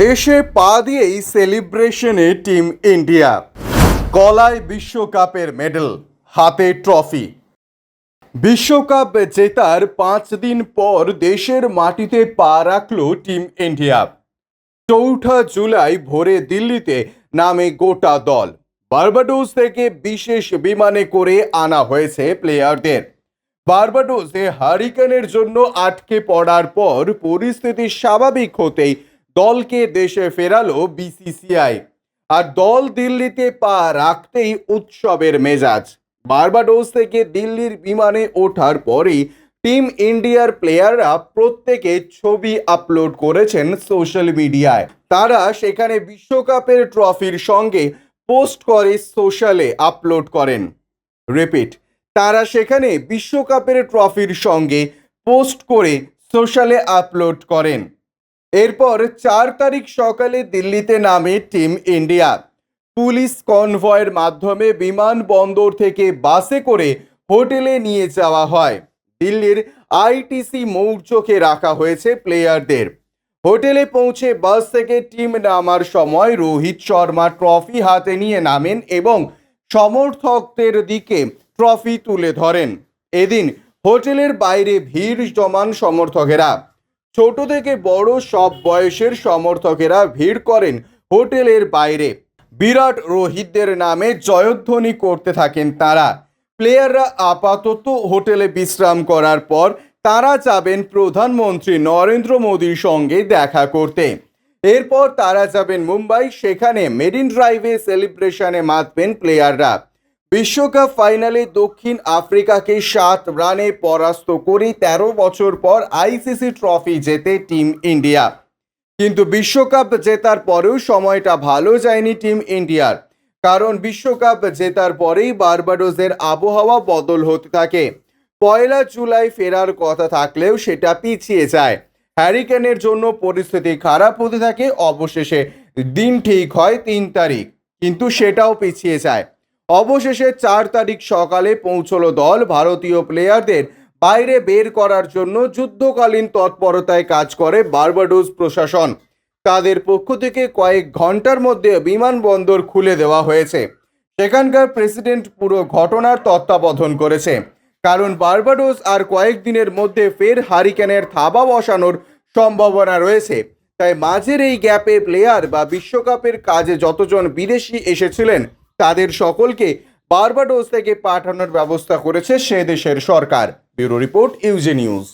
দেশে পা দিয়েই সেলিব্রেশনে টিম ইন্ডিয়া। গলায় বিশ্বকাপের মেডেল, হাতে ট্রফি। বিশ্বকাপ জেতার পাঁচ দিন পর দেশের মাটিতে পা রাখল টিম ইন্ডিয়া। চৌঠা জুলাই ভোরে দিল্লিতে নামে গোটা দল। বার্বাডোস থেকে বিশেষ বিমানে করে আনা হয়েছে প্লেয়ারদের। বার্বাডোসে হারিকেনের জন্য আটকে পড়ার পর পরিস্থিতি স্বাভাবিক হতেই দলকে দেশে ফেরালো বিসিসিআই। আর দল দিল্লিতে পা রাখতেই উৎসবের মেজাজ। বার্বাডোস থেকে দিল্লির বিমানে ওঠার পরেই টিম ইন্ডিয়ার প্লেয়াররা প্রত্যেকে ছবি আপলোড করেছেন সোশ্যাল মিডিয়ায়। তারা সেখানে বিশ্বকাপের ট্রফির সঙ্গে পোস্ট করে সোশ্যালে আপলোড করেন। রিপিট, তারা সেখানে বিশ্বকাপের ট্রফির সঙ্গে পোস্ট করে সোশ্যালে আপলোড করেন। এরপর চার তারিখ সকালে দিল্লিতে নামে টিম ইন্ডিয়া। পুলিশ কনভয়ের মাধ্যমে বিমানবন্দর থেকে বাসে করে হোটেলে নিয়ে যাওয়া হয়। দিল্লির আইটিসি মৌর্যকে রাখা হয়েছে প্লেয়ারদের। হোটেলে পৌঁছে বাস থেকে টিম নামার সময় রোহিত শর্মা ট্রফি হাতে নিয়ে নামেন এবং সমর্থকদের দিকে ট্রফি তুলে ধরেন। এদিন হোটেলের বাইরে ভিড় জমান সমর্থকেরা। ছোট থেকে বড় সব বয়সের সমর্থকেরা ভিড় করেন হোটেলের বাইরে। বিরাট রোহিতদের নামে জয়ধ্বনি করতে থাকেন তারা। প্লেয়াররা আপাতত হোটেলে বিশ্রাম করার পর তারা যাবেন প্রধানমন্ত্রী নরেন্দ্র মোদীর সঙ্গে দেখা করতে। এরপর তারা যাবেন মুম্বাই, সেখানে মেরিন ড্রাইভে সেলিব্রেশনে মাতবেন প্লেয়াররা। বিশ্বকাপ ফাইনালে দক্ষিণ আফ্রিকাকে সাত রানে পরাস্ত করে তেরো বছর পর আইসিসি ট্রফি জেতে টিম ইন্ডিয়া। কিন্তু বিশ্বকাপ জেতার পরেও সময়টা ভালো যায়নি টিম ইন্ডিয়ার। কারণ বিশ্বকাপ জেতার পরেই বার্বাডোসের আবহাওয়া বদল হতে থাকে। পয়লা জুলাই ফেরার কথা থাকলেও সেটা পিছিয়ে যায়। হ্যারিকেনের জন্য পরিস্থিতি খারাপ হতে থাকে। অবশেষে দিন ঠিক হয় তিন তারিখ। কিন্তু সেটাও পিছিয়ে যায়। অবশেষে চার তারিখ সকালে পৌঁছলো দল ভারতীয় প্লেয়ারদের বাইরে বের করার জন্য যুদ্ধকালীন তৎপরতায় কাজ করে বার্বাডোস প্রশাসন। তাদের পক্ষ থেকে কয়েক ঘণ্টার মধ্যে বিমানবন্দর খুলে দেওয়া হয়েছে। সেখানকার প্রেসিডেন্ট পুরো ঘটনার তত্ত্বাবধান করেছে। কারণ বার্বাডোস আর কয়েকদিনের মধ্যে ফের হারিকেনের থাবা বসানোর সম্ভাবনা রয়েছে। তাই মাঝের এই গ্যাপে প্লেয়ার বা বিশ্বকাপের কাজে যতজন বিদেশি এসেছিলেন তাদের সকলকে বার্বাডোস থেকে পাঠানোর ব্যবস্থা করেছে সে দেশের সরকার। Bureau report UJ news.